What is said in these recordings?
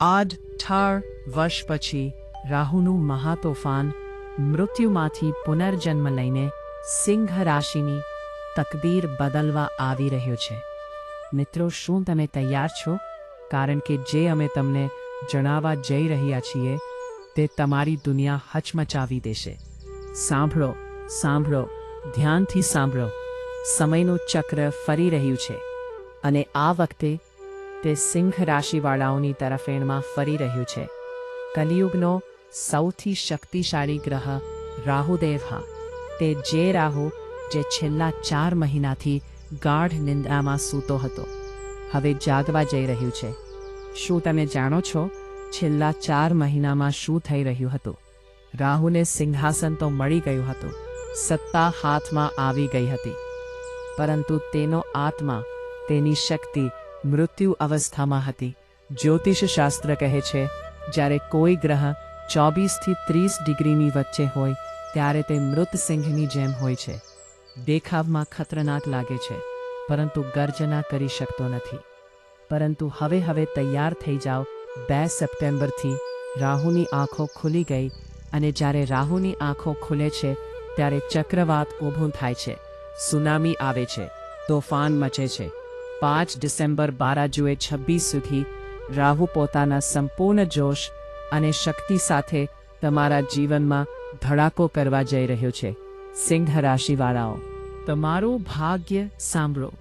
આઠ ઠાર વર્ષ પછી રાહુનું મહાતોફાન મૃત્યુમાંથી પુનર્જન્મ લઈને સિંહ રાશિની તકદીર બદલવા આવી રહ્યો છે. મિત્રો, શું તમે તૈયાર છો? કારણ કે જે અમે તમને જણાવવા જઈ રહ્યા છીએ, તે તમારી દુનિયા હચમચાવી દેશે. સાંભળો સાંભળો, ધ્યાનથી સાંભળો. સમયનું ચક્ર ફરી રહ્યું છે અને આ વખતે તે સિંહ રાશિવાળાઓની તરફેણમાં ફરી રહ્યું છે. કલિયુગનો સૌથી શક્તિશાળી ગ્રહ રાહુદેવ હા. તે જે રાહુ જે છેલ્લા ચાર મહિનાથી ગાઢ નિંદ્રામાં સૂતો હતો, હવે જાગવા જઈ રહ્યું છે. શું તમે જાણો છો છેલ્લા ચાર મહિનામાં શું થઈ રહ્યું હતું? રાહુને સિંહાસન તો મળી ગયું હતું, સત્તા હાથમાં આવી ગઈ હતી. પરંતુ તેનો આત્મા, તેની શક્તિ મૃત્યુ અવસ્થામાં હતી. જ્યોતિષ શાસ્ત્ર કહે છે, જ્યારે કોઈ ગ્રહ ચોવીસથી ત્રીસ ડિગ્રીની વચ્ચે હોય, ત્યારે તે મૃત સિંહની જેમ હોય છે. દેખાવમાં ખતરનાક લાગે છે, પરંતુ ગર્જના કરી શકતો નથી. પરંતુ હવે હવે તૈયાર થઈ જાઓ, બે સપ્ટેમ્બરથી રાહુની આંખો ખુલી ગઈ અને જ્યારે રાહુની આંખો ખુલે છે, ત્યારે ચક્રવાત ઊભું થાય છે. સુનામી આવે છે, તોફાન મચે છે. પાંચ ડિસેમ્બર બારાજુએ છવ્વીસ સુધી રાહુ પોતાના સંપૂર્ણ જોશ અને શક્તિ સાથે તમારા જીવનમાં ધડાકો કરવા જઈ રહ્યો છે. સિંહ રાશિવાળાઓ, તમારું ભાગ્ય સાંભળો.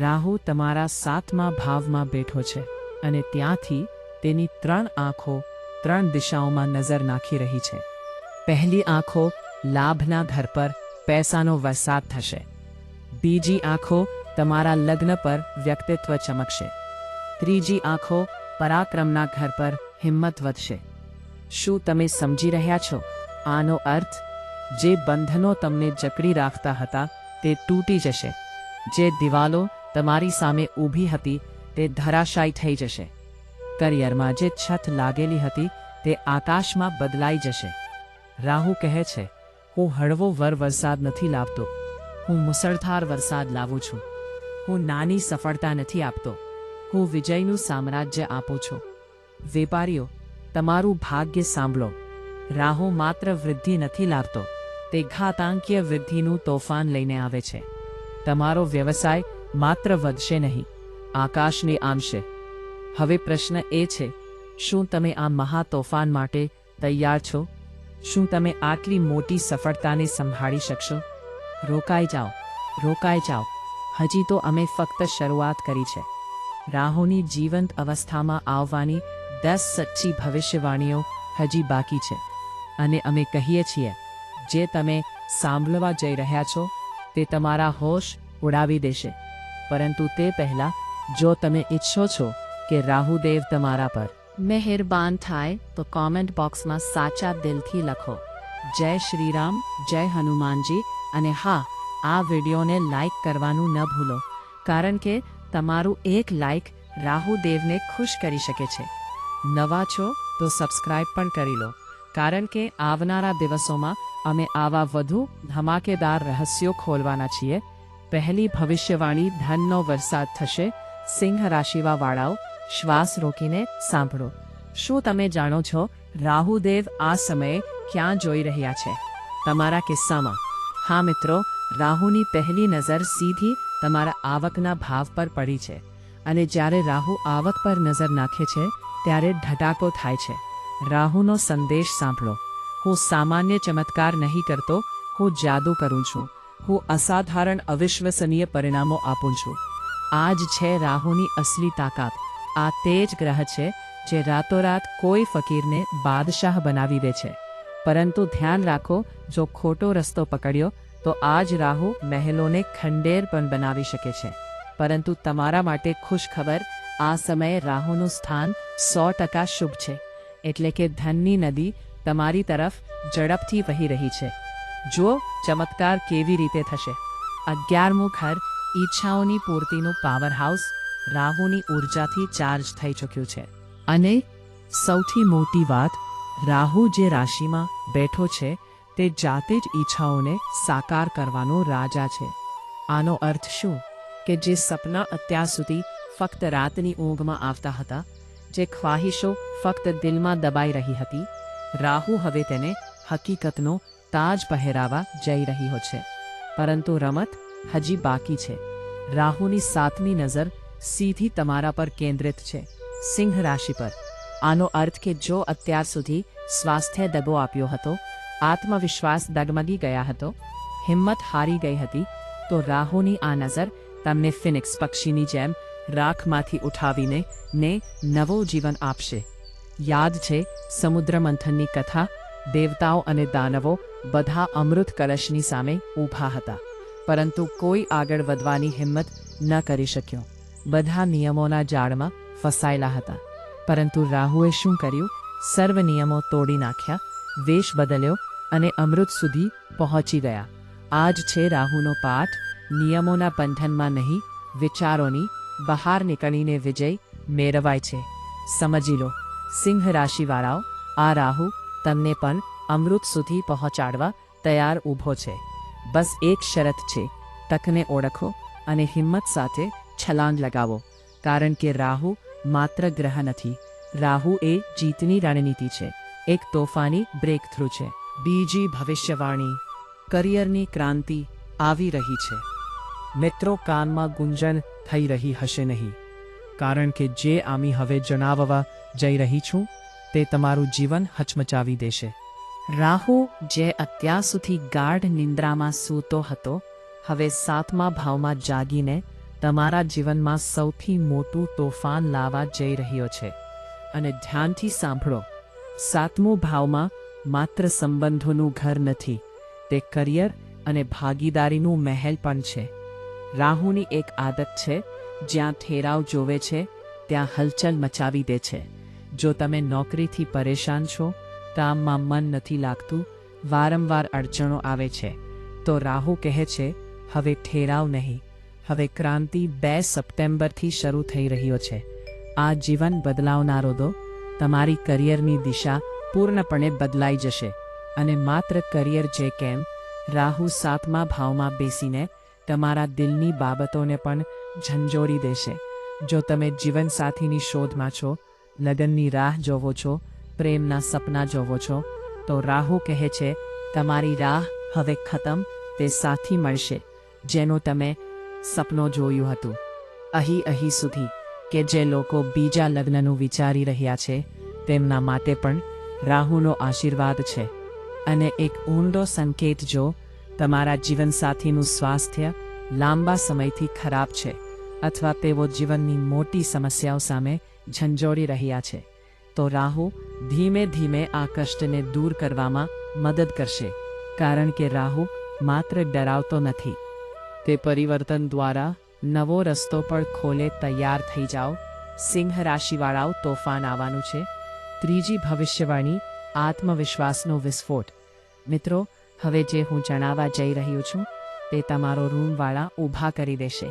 રાહુ તમારા સાતમા ભાવમાં બેઠો છે અને ત્યાંથી તેની ત્રણ આંખો ત્રણ દિશાઓમાં નજર નાખી રહી છે. પહેલી આંખો લાભના ઘર પર પૈસાનો વરસાદ થશે. બીજી આંખો તમારા લગ્ન પર વ્યક્તિત્વ ચમકશે. ત્રીજી આંખો પરાક્રમના ઘર પર હિંમત વધશે. શું તમે સમજી રહ્યા છો? આનો અર્થ, જે બંધનો તમને જકડી રાખતા હતા તે તૂટી જશે. જે દિવાલો તમારી સામે ઊભી હતી તે ધરાશાયી થઈ જશે. કરિયરમાં જે છત લાગેલી હતી તે આકાશમાં બદલાઈ જશે. રાહુ કહે છે, હું હળવો વર વરસાદ નથી લાવતો. હું મુસળધાર વરસાદ લાવું છું. હું નાની સફળતા નથી આપતો. હું વિજયનું સામ્રાજ્ય આપું છું. વેપારીઓ, તમારું ભાગ્ય સાંભળો. રાહુ માત્ર વૃદ્ધિ નથી લાવતો, તે ઘાતાંકીય વૃદ્ધિનું તોફાન લઈને આવે છે. તમારો વ્યવસાય માત્ર વધશે નહીં, આકાશને આમશે હવે પ્રશ્ન એ છે, શું તમે આ મહા તોફાન માટે તૈયાર છો? શું તમે આટલી મોટી સફળતાને સંભાળી શકશો? રોકાઈ જાઓ રોકાઈ જાઓ. હજી તો અમે ફક્ત શરૂઆત કરી છે. રાહુની જીવંત અવસ્થામાં આવવાની દસ સચ્ચી ભવિષ્યવાણીઓ હજી બાકી છે. અને અમે કહીએ છીએ, જે તમે સાંભળવા જઈ રહ્યા છો, તે તમારા હોશ ઉડાવી દેશે. પરંતુ તે પહેલાં, જો તમે ઈચ્છો છો કે રાહુદેવ તમારા પર મહેરબાન થાય, તો કોમેન્ટ બોક્સમાં સાચા દિલથી લખો. જય શ્રીરામ, જય હનુમાનજી, અને હા આ વિડીયોને લાઇક કરવાનું ન ભૂલો, કારણ કે તમારું એક લાઇક રાહુદેવને ખુશ કરી શકે છે. નવા છો તો સબસ્ક્રાઇબ પણ કરી લો, કારણ કે આવનારા દિવસોમાં અમે આવા વધુ ધમાકેદાર રહસ્યો ખોલવાના છીએ. પહેલી ભવિષ્યવાણી ધનનો વરસાદ થશે, સિંહ રાશિવાવાળાઓ શ્વાસ રોકીને સાંભળો. શું તમે જાણો છો રાહુદેવ આ સમયે ક્યાં જોઈ રહ્યા છે? તમારા કિસ્સામાં. હા મિત્રો રાહુની પહેલી નજર સીધી તમારા આવકના ભાવ પર પડી છે અને જ્યારે રાહુ આવક પર નજર નાખે છે, ત્યારે ઢટાકો થાય છે. રાહુનો સંદેશ સાંભળો. હું સામાન્ય ચમત્કાર નહીં કરતો, હું જાદુ કરું છું. હું અસાધારણ અવિશ્વસનીય પરિણામો આપું છું. આ જ છે રાહુની અસલી તાકાત. આ તે જ ગ્રહ છે જે રાતોરાત કોઈ ફકીરને બાદશાહ બનાવી દે છે. પરંતુ ધ્યાન રાખો, જો ખોટો રસ્તો પકડ્યો તો આજ રાહુ મહેલોને ખંડેર પણ બનાવી શકે છે. પરંતુ તમારા માટે ખુશ ખબર આ સમયે રાહુનું સ્થાન સો ટકા શુભ છે. એટલે કે ધનની નદી તમારી તરફ ઝડપથી વહી રહી છે. જો ચમત્કાર કેવી રીતે થશે. અગિયારમું ઘર, ઈચ્છાઓની પૂર્તિનું પાવર હાઉસ રાહુની ઉર્જાથી ચાર્જ થઈ ચૂક્યું છે. અને સૌથી મોટી વાત, રાહુ જે રાશિમાં બેઠો છે તે જાતે જ ઈચ્છાઓને સાકાર કરવાનો રાજા છે. આનો અર્થ શું? કે જે સપના અત્યાર સુધી ફક્ત રાતની ઊંઘમાં આવતા હતા, જે ખ્વાહિશો ફક્ત દિલમાં દબાઈ રહી હતી, રાહુ હવે તેને હકીકતનો તાજ પહેરાવા જઈ રહ્યો છે. પરંતુ રમત હજી બાકી છે. રાહુની સાતમી નજર સીધી તમારા પર કેન્દ્રિત છે, સિંહ રાશિ પર. આનો અર્થ કે જો અત્યાર સુધી સ્વાસ્થ્ય દબો આપ્યો હતો આત્મવિશ્વાસ ડગમગી ગયા હતો, હિંમત હારી ગઈ હતી, તો રાહુની આ નજર તમને ફિનિક્સ પક્ષીની જેમ રાખમાંથી ઉઠાવીને ને નવો જીવન આપશે. યાદ છે સમુદ્ર મંથનની કથા, દેવતાઓ અને દાનવો બધા અમૃત કલશની સામે ઊભા હતા, પરંતુ કોઈ આગળ વધવાની હિંમત ન કરી શક્યો. બધા નિયમોના જાળમાં ફસાયેલા હતા, પરંતુ રાહુએ શું કર્યું? સર્વ નિયમો તોડી નાખ્યા, વેશ બદલ્યો અને અમૃત સુધી પહોંચી ગયા. આ જ છે રાહુનો પાઠ. નિયમોના બંધનમાં નહીં, વિચારોની બહાર નીકળીને વિજય મેળવાય છે. સમજી લો, સિંહ રાશિવાળાઓ, આ રાહુ તમને પણ અમૃત સુધી પહોંચાડવા તૈયાર ઊભો છે. બસ એક શરત છે, તકને ઓળખો અને હિંમત સાથે છલાંગ લગાવો. કારણ કે રાહુ માત્ર ગ્રહ નથી. રાહુ એ જીતની રણનીતિ છે. એક તોફાની બ્રેક થ્રુ છે. બીજી ભવિષ્યવાણી, કરિયરની ક્રાંતિ આવી રહી છે. મિત્રો, કાનમાં ગુંજન થઈ રહી હશે નહીં. કારણ કે જે આમી હવે જણાવવા જઈ રહી છું, તે તમારું જીવન હચમચાવી દેશે. રાહુ, જે અત્યાર સુધી ગાઢ નિંદ્રામાં સૂતો હતો, હવે સાતમા ભાવમાં જાગીને તમારા જીવનમાં સૌથી મોટું તોફાન લાવવા જઈ રહ્યો છે. અને ધ્યાનથી સાંભળો, સાતમો ભાવમાં માત્ર સંબંધોનું ઘર નથી, તે કરિયર અને ભાગીદારીનું મહેલ પણ છે. રાહુની એક આદત છે, જ્યાં ઠેરાવ જોવે છે, ત્યાં હલચલ મચાવી દે છે. જો તમે નોકરીથી પરેશાન છો, કામમાં મન નથી લાગતું, વારંવાર અડચણો આવે છે, તો રાહુ કહે છે, હવે ઠેરાવ નહીં. હવે ક્રાંતિ બે સપ્ટેમ્બરથી શરૂ થઈ રહ્યો છે. આ જીવન બદલાવનારો દો. તમારી કરિયરની દિશા પૂર્ણપણે બદલાઈ જશે અને માત્ર કરિયર જે કેમ, રાહુ સાતમા ભાવમાં બેસીને તમારા દિલની બાબતોને પણ ઝંઝોરી દેશે. જો તમે જીવનસાથીની શોધમાં છો, લગ્નની રાહ જોવો છો, પ્રેમના સપના જોવો છો, તો રાહુ કહે છે, તમારી રાહ હવે ખતમ, તે સાથી મળશે, જેનો તમે સપનો જોયું હતું. અહીં અહીં સુધી કે જે લોકો બીજા લગ્નનું વિચારી રહ્યા છે, તેમના માટે પણ રાહુનો આશીર્વાદ છે. અને એક ઊંડો સંકેત જો તમારા જીવનસાથીનું સ્વાસ્થ્ય લાંબા સમયથી ખરાબ છે અથવા તેઓ જીવનની મોટી સમસ્યાઓ સામે ઝંઝોડી રહ્યા છે, તો રાહુ ધીમે ધીમે આ કષ્ટને દૂર કરવામાં મદદ કરશે, કારણ કે રાહુ માત્ર ડરાવતો નથી. તે પરિવર્તન દ્વારા નવો રસ્તો પણ ખોલે તૈયાર થઈ જાઓ. સિંહ રાશિવાળાઓ તોફાન આવવાનું છે. ત્રીજી ભવિષ્યવાણી, આત્મવિશ્વાસનો વિસ્ફોટ. મિત્રો, હવે જે હું જણાવવા જઈ રહ્યો છું, તે તમારો રૂમવાળા ઊભા કરી દેશે.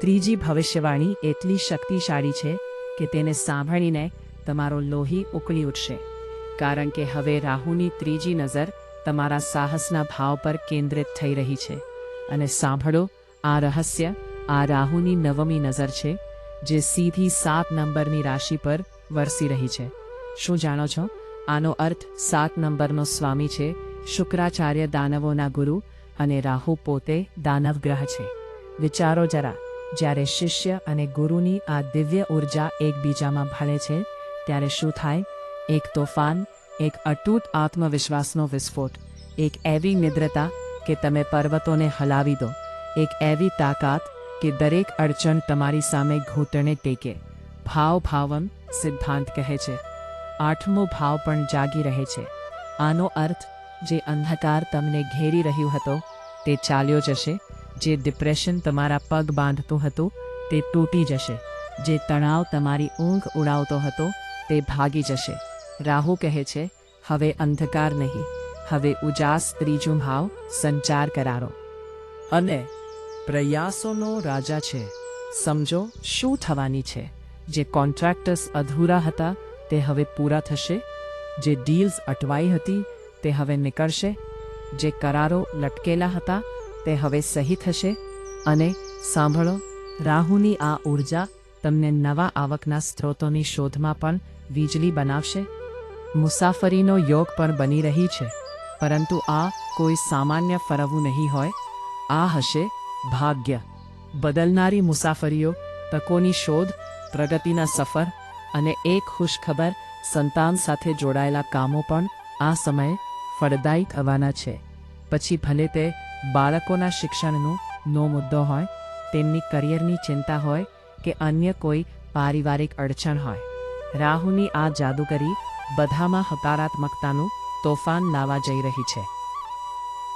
ત્રીજી ભવિષ્યવાણી એટલી શક્તિશાળી છે કે તેને સાંભળીને તમારો લોહી ઉકળી ઉઠશે. કારણ કે હવે રાહુની ત્રીજી નજર તમારા સાહસના ભાવ પર કેન્દ્રિત થઈ રહી છે. અને સાંભળો, આ રહસ્ય, આ રાહુની નવમી નજર છે, જે સીધી સાત નંબરની રાશિ પર વરસી રહી છે. શું જાણો છો? આનો અર્થ સાત નંબરનો સ્વામી છે, શુક્રાચાર્ય દાનવોના ગુરુ અને રાહુ પોતે દાનવ ગ્રહ છે. વિચારો જરા, જ્યારે શિષ્ય અને ગુરુની આ દિવ્ય ઊર્જા એકબીજામાં ભળે છે, ત્યારે શું થાય? એક તોફાન, એક અતૂટ આત્મવિશ્વાસનો વિસ્ફોટ, એક એવી નિદ્રતા કે તમે પર્વતોને હલાવી દો, એક એવી તાકાત કે દરેક અડચણ તમારી સામે ઘૂંટણે ટેકે. ભાવ ભાવમ સિદ્ધાંત કહે છે. આઠમો ભાવ પણ જાગી રહે છે. આનો અર્થ, જે અંધકાર તમને ઘેરી રહ્યું હતો, તે ચાલ્યો જશે, જે ડિપ્રેશન તમારા પગ બાંધતું હતું, તે તૂટી જશે, જે તણાવ તમારી ઊંઘ ઉડાવતો હતો, તે ભાગી જશે. રાહુ કહે છે, હવે અંધકાર નહીં, હવે ઉજાસ ત્રીજું ભાવ, સંચાર કરારો. અને પ્રયાસોનો રાજા છે. સમજો, શું થવાની છે? જે કોન્ટ્રાક્ટર્સ અધૂરા હતા તે હવે પૂરા થશે. જે ડીલ્સ અટવાઈ હતી, તે હવે નીકળશે. જે કરારો લટકેલા હતા, તે હવે સહી થશે. અને સાંભળો, રાહુની આ ઊર્જા તમને નવા આવકના સ્ત્રોતોની શોધમાં પણ વીજળી બનાવશે. મુસાફરીનો યોગ પણ બની રહી છે. પરંતુ આ કોઈ સામાન્ય ફરવું નહીં હોય. આ હશે ભાગ્ય. બદલનારી મુસાફરીઓ, તકોની શોધ, પ્રગતિના સફર અને એક ખુશખબર સંતાન સાથે જોડાયેલા કામો પણ આ સમયે ફળદાયી થવાના છે. પછી ભલે તે બાળકોના શિક્ષણનું નો મુદ્દો હોય, તેમની કરિયરની ચિંતા હોય કે અન્ય કોઈ પારિવારિક અડચણ હોય. રાહુની આ જાદુગરી બધામાં હકારાત્મકતાનું તોફાન લાવવા જઈ રહી છે.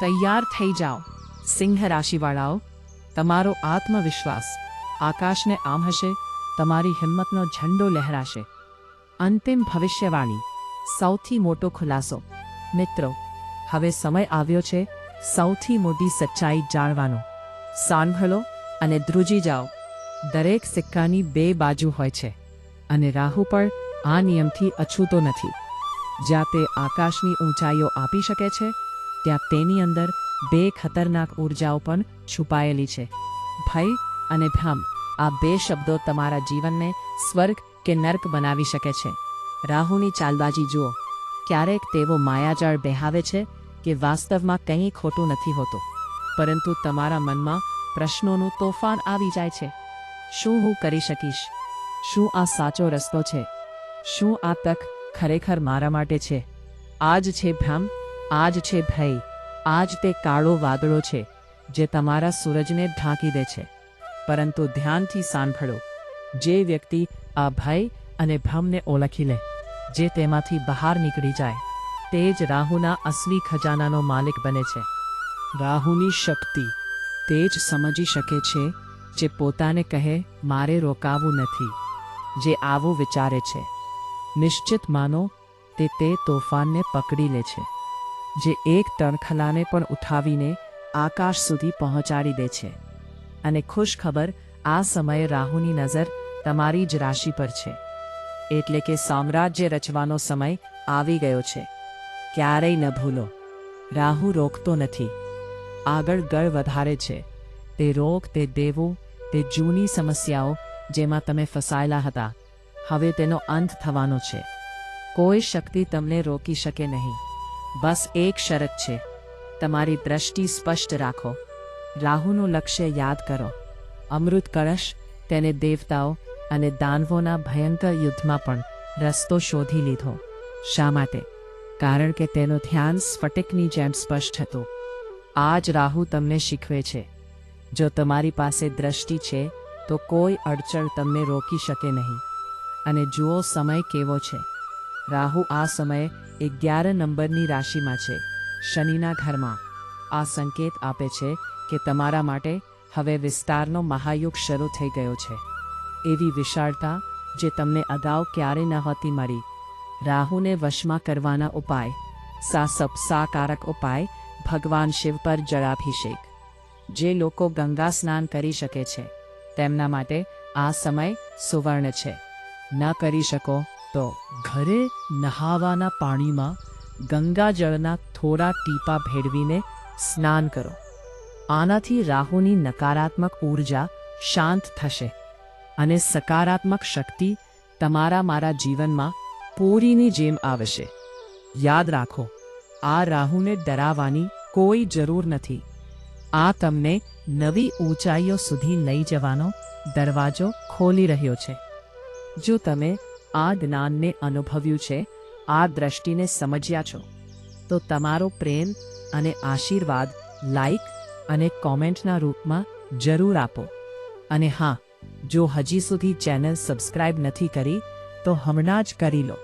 તૈયાર થઈ જાઓ, સિંહ રાશિવાળાઓ. તમારો આત્મવિશ્વાસ આકાશને આમ હશે તમારી હિંમતનો ઝંડો લહેરાશે. અંતિમ ભવિષ્યવાણી. સૌથી મોટો ખુલાસો. મિત્રો, હવે સમય આવ્યો છે સૌથી મોટી સચ્ચાઈ જાણવાનો. સાંભળો અને ધ્રુજી જાઓ. દરેક સિક્કાની બે બાજુ હોય છે અને રાહુ પણ આ નિયમથી અછૂતો નથી. જ્યાં તે આકાશની ઊંચાઈઓ આપી શકે છે, ત્યાં તેની અંદર બે ખતરનાક ઉર્જાઓ પણ છુપાયેલી છે. ભય અને ભ્રમ. આ બે શબ્દો તમારા જીવનને સ્વર્ગ કે નર્ક બનાવી શકે છે. રાહુની ચાલબાજી જુઓ. ક્યારેક તેવો માયાજાળ બેહાવે છે કે વાસ્તવમાં કંઈ ખોટું નથી હોતું. પરંતુ તમારા મનમાં પ્રશ્નોનું તોફાન આવી જાય છે. શું હું કરી શકીશ? શું આ સાચો રસ્તો છે? શું આ તક ખરેખર મારા માટે છે? આજ છે ભ્રમ, આજ છે ભય, આજ તે કાળો વાદળો છે જે તમારા સૂરજને ઢાંકી દે છે. પરંતુ ધ્યાનથી સાંભળો. જે વ્યક્તિ આ ભય અને ભ્રમને ઓળખી લે, જે તેમાંથી બહાર નીકળી જાય, તે જ રાહુના અસલી ખજાનાનો માલિક બને છે. રાહુની શક્તિ તે જ સમજી શકે છે જે પોતાને કહે, મારે રોકાવું નથી. જે આવું વિચારે છે. નિશ્ચિત માનો, તે તે તોફાનને પકડી લે છે, જે એક તણખલાને પણ ઉઠાવીને આકાશ સુધી પહોંચાડી દે છે. અને ખુશ ખબર આ સમયે રાહુની નજર તમારી જ રાશિ પર છે. એટલે કે સામ્રાજ્ય રચવાનો સમય આવી ગયો છે. ક્યારેય ન ભૂલો. રાહુ રોકતો નથી. આગળ ગળ વધારે છે. તે રોગ, તે દેવું, તે જૂની સમસ્યાઓ જેમાં તમે ફસાયેલા હતા. હવે તેનો અંત થવાનો છે. કોઈ શક્તિ તમને રોકી શકે નહીં. બસ એક શરત છે. તમારી દ્રષ્ટિ સ્પષ્ટ રાખો. રાહુનું લક્ષ્ય યાદ કરો. અમૃત કળશ, તેને દેવતાઓ અને દાનવોના ભયંકર યુદ્ધમાં પણ રસ્તો શોધી લીધો. શા માટે? કારણ કે તેનું ધ્યાન સ્ફટિકની જેમ સ્પષ્ટ હતું. આ જ રાહુ તમને શીખવે છે. જો તમારી પાસે દ્રષ્ટિ છે, તો કોઈ અડચણ તમને રોકી શકે નહીં. અને જુઓ સમય કેવો છે. રાહુ આ સમયે અગિયાર નંબરની રાશિમાં છે. શનિના ઘરમાં આ સંકેત આપે છે કે તમારા માટે હવે વિસ્તારનો મહાયુગ શરૂ થઈ ગયો છે. એવી વિશાળતા જે તમને અગાઉ ક્યારે નહોતી મળી. રાહુને વશમાં કરવાના ઉપાય. સા સપસાકારક ઉપાય ભગવાન શિવ પર જળાભિષેક. જે લોકો ગંગા સ્નાન કરી શકે છે, તેમના માટે આ સમય સુવર્ણ છે. ન કરી શકો તો ઘરે નહાવાના પાણીમાં ગંગાજળના થોડા ટીપા ભેળવીને સ્નાન કરો. આનાથી રાહુની નકારાત્મક ઊર્જા શાંત થશે અને સકારાત્મક શક્તિ તમારા મારા જીવનમાં પૂરીની જેમ આવશે. યાદ રાખો, આ રાહુને ડરાવવાની કોઈ જરૂર નથી. આ તમને નવી ઊંચાઈઓ સુધી લઈ જવાનો દરવાજો ખોલી રહ્યો છે. જો તમે આ જ્ઞાનને અનુભવ્યું છે, આ દ્રષ્ટિને સમજ્યા છો, તો તમારો પ્રેમ અને આશીર્વાદ લાઈક અને કોમેન્ટના રૂપમાં જરૂર આપો. અને હા, જો હજી સુધી ચેનલ સબસ્ક્રાઇબ નથી કરી, તો હમણાં જ કરી લો.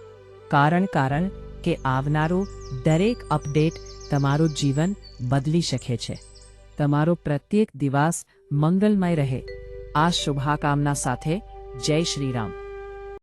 કારણ કારણ કે આવનારો દરેક અપડેટ તમારું જીવન બદલી શકે છે. તમારો પ્રત્યેક દિવસ મંગલમય રહે. આ શુભાકામના સાથે જય શ્રી રામ.